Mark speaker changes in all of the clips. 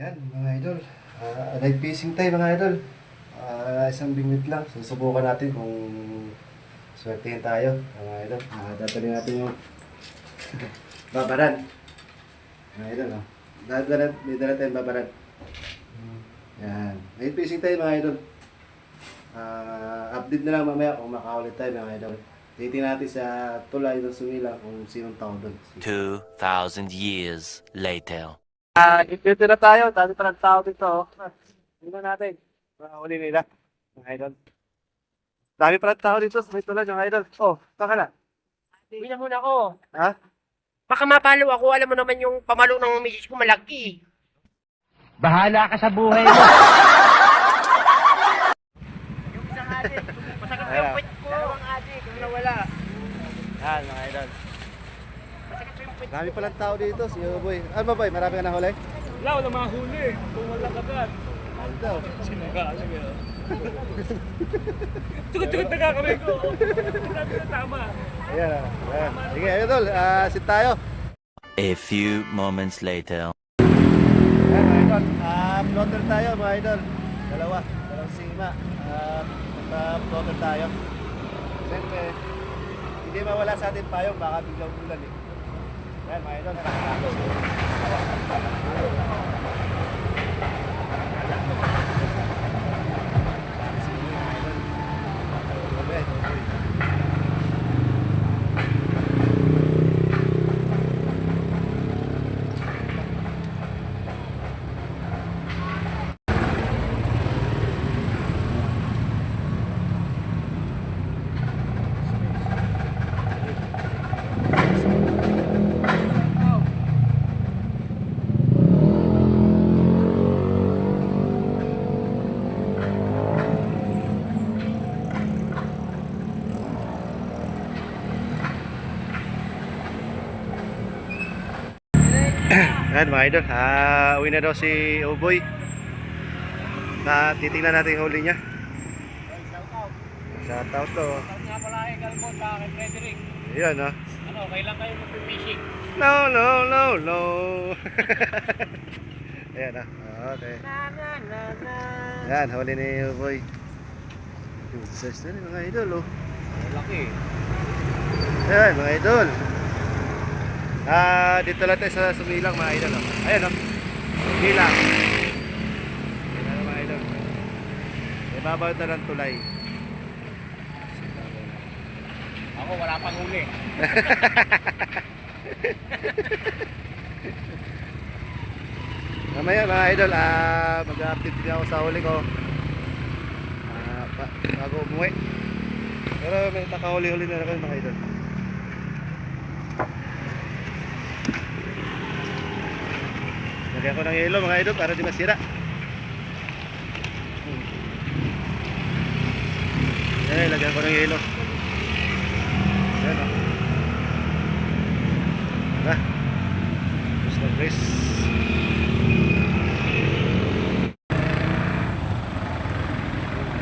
Speaker 1: Yan, mga idol. Ah, night fishing tayo, mga idol. Ah, isang bingwit lang. Susubukan natin kung swertihin tayo, mga idol. Ah, dadali natin yung babaran. Mga idol, oh. Dadala, may dala tayong babaran. Yan. Night fishing tayo, mga idol. Ah, update na lang mamaya kung makaulit tayo, mga idol. Titingnan natin sa tulay ng sumila kung sinong tao doon.
Speaker 2: 2,000 years later.
Speaker 1: Ah, dito na tayo. Dami pa ng tao dito. Oh. Tingnan natin. Mahuli nila. Mga idol. Dami pa ng tao dito. May tulad yung idol. Oh, taka na.
Speaker 3: Uwi na muna ako.
Speaker 1: Ha?
Speaker 3: Baka mapalo ako. Alam mo naman yung pamalo ng misis ko malaki.
Speaker 4: Bahala ka sa buhay mo.
Speaker 3: Yung isang adik. Masakit pa
Speaker 1: Ayan.
Speaker 3: yung pwet ko. Dalawang adik. Yung nawala.
Speaker 1: Yan, mga idol.
Speaker 3: Masakit pa yung pwet
Speaker 1: Dami pa ng tao dito. Si Uboy. Ano ba, boy? Marami ka nahuli?
Speaker 5: Wala, wala mahuli. Kung wala agad.
Speaker 1: Ano daw?
Speaker 5: Sinagaling yun. Tukot-tukot na kakamay ko. Sabi na tama.
Speaker 1: Ayan, ayan. Sige, idol. Ah, sit tayo.
Speaker 2: A few moments later.
Speaker 1: Ayan, mga idol. Ah, floater tayo, mga idol. Dalawa. Dalawang sima. Ah, floater tayo. Siyempre, hindi mawala sa atin payong. Baka biglang ulan eh. Ayan, mga idol. Nakakatawa. Ayan mga idol, ah, uwi na daw si Uboy. Na titingnan natin yung huli niya. Shout out to.
Speaker 3: nga pala kay Galbon. Baka kay Frederick.
Speaker 1: Ayan ah.
Speaker 3: Ano, kailan kayo mag-fishing?
Speaker 1: No, no, no, no. Ayan ah. Okay.
Speaker 3: Na, na, na, na.
Speaker 1: Ayan, huli ni Uboy. Yung size na rin mga idol oh.
Speaker 3: Laki.
Speaker 1: Ayan mga idol. Ah, dito lang tayo sa Sumilang mga idol. Oh. Ayan oh. Sumilang. Ayan oh, mga idol. Ibabaw na ng tulay.
Speaker 3: Ako, wala pang huli.
Speaker 1: Mamaya mga idol, ah, mag-update din ako sa huli ko. Ah, bago umuwi. Pero may nakahuli-huli na ako mga idol. Lagyan ko ng yelo mga idol para di masira. Eh, lagyan ko ng yelo. Ayan o. Tara. Gusto ng Chris.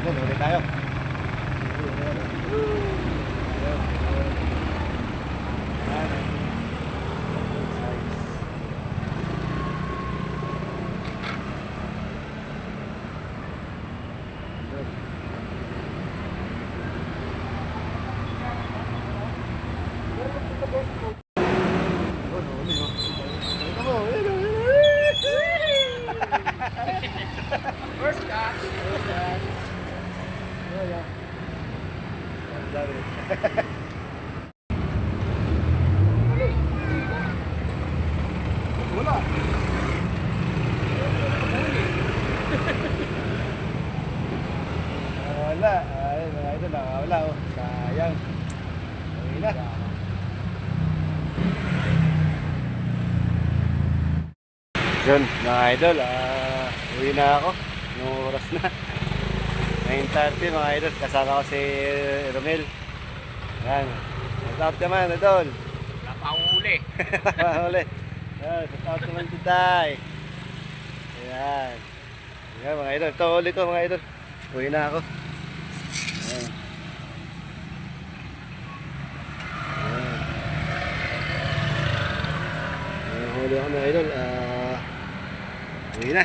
Speaker 1: Ito, huli tayo. Wala. Wala. Ay, mga idol, nakawala oh. Sayang. Uwi na. Yun, mga idol, ah, uwi na ako. Yung oras na. 9.30 mga idol, kasama ko si Romel. Yan. What's up naman, idol?
Speaker 3: Wala pa akong huli.
Speaker 1: Mahuli. Yan, shout out naman si Day. Ayan. Ayan mga idol. Ito ulit ko mga idol. Uwi na ako. Ayan. Ayan, huli ako mga idol. Ah, Uwi na.